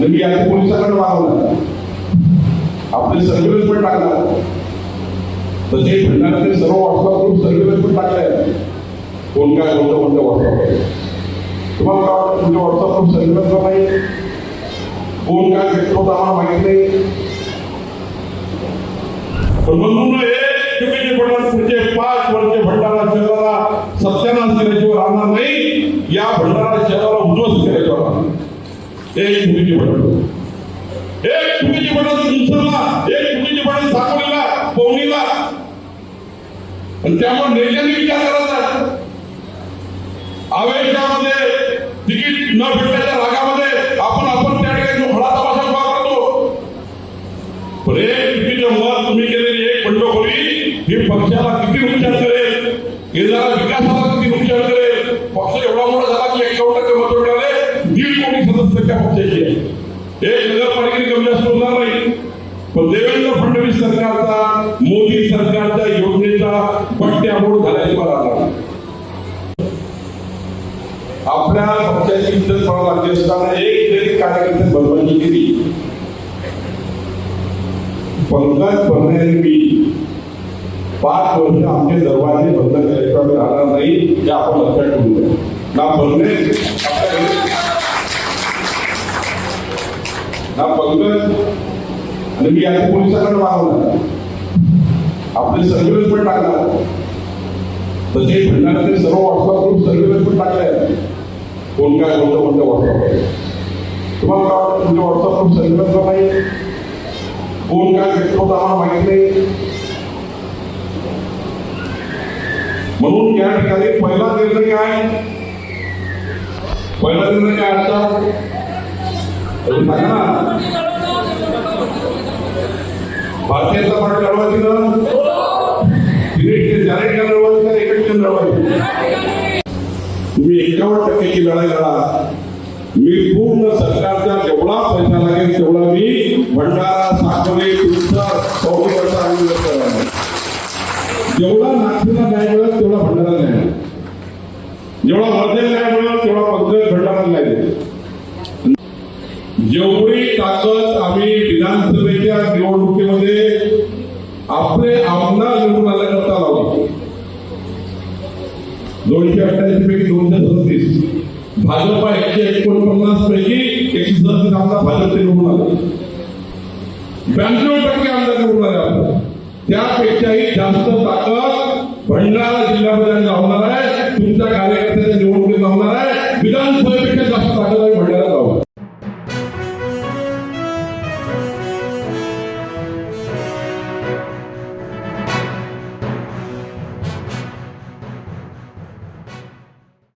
आणि मी आता पोलिसांकडे मागवला. आपले सर्व्हिलन्स पण टाकला. तसे भंडाऱ्याचे सर्व व्हॉट्सअप ग्रुप सर्व्हिलन्स पण टाकले कोण काय कोणतं कोणतं व्हॉट्सअप तुम्हाला काय वाटतं? तुमच्या व्हॉट्सअप ग्रुप सर्व्हिलन्सला नाही कोण काय व्यक्त होतं आम्हाला माहीत नाही. पण म्हणून एक चुकीचे पडणार एक चुकीचे पडणार मुसरला एक चुकीचे पडणार साखरेला पवनीला आणि त्यामुळे नेत्यांनी विचार करायचा. आवेशामध्ये तिकीट न भेटल्याच्या रागामध्ये आपण आपण त्या ठिकाणी जो तपासा तमाशा उभा करतो पण एक चुकीचं मत तुम्ही केलेली एक बंडखोरी ही पक्षाला किती नुकसान करेल केंद्राला विकासाला कोटी सदस्य त्या पक्षाची आहे. एक नगरपालिकेने कमी जास्त होणार नाही. पण देवेंद्र फडणवीस सरकारचा मोदी सरकारच्या योजनेचा पट्ट्यामोड झाल्याची मला आपल्या पक्षाची इज्जत पडा लागली असताना एक जरी कार्यकर्ते बदलांची केली पंकज भरण्याने पाच वर्ष आमचे दरवाजे बंद केल्याशिवाय राहणार नाही हे आपण लक्षात ना ना पंकज आणि मी आता पोलिसांकडे मागवणार आपले सर्व्हिलन्स पण टाकणार तसे भंडाऱ्याचे सर्व व्हॉट्सअप ग्रुप सर्व्हिलन्स पण टाकले कोण काय कोणतं कोणतं व्हॉट्सअप तुम्हाला काय वाटतं तुमच्या व्हॉट्सअप ग्रुप सर्व्हिलन्सला नाही कोण काय व्यक्त होतं आम्हाला माहीत नाही. म्हणून या ठिकाणी पहिला निर्णय काय? पहिला निर्णय काय आता भारतीय जनता पार्टी लढवायची ना तिने ते लढवायची का एकच लढवायची तुम्ही एकावन्न टक्क्याची लढाई लढा. मी पूर्ण सरकारचा जेवढा पैसा लागेल तेवढा मी भंडारा साखरे तुमचा चौकीवरचा करणार जेवढा नागपूरला तेवढा भंडारा जेवढा जेवढी ताकद आम्ही विधानसभेच्या निवडणुकीमध्ये आपले आमदार निवडून आल्याकरता लावली. दोनशे अठ्ठ्याऐंशी पैकी दोनशे सदतीस. भाजपा एकशे एकोणपन्नास पैकी एकशे सदतीस आमदार भाजपचे निवडून आले. ब्याण्णव टक्के आमदार निवडून आले आपले त्यापेक्षाही जास्त ताकद भंडारा जिल्ह्यामध्ये लावणार आहे. तुमच्या कार्यकर्त्यांच्या निवडणुकीत लावणार आहे. विधानसभा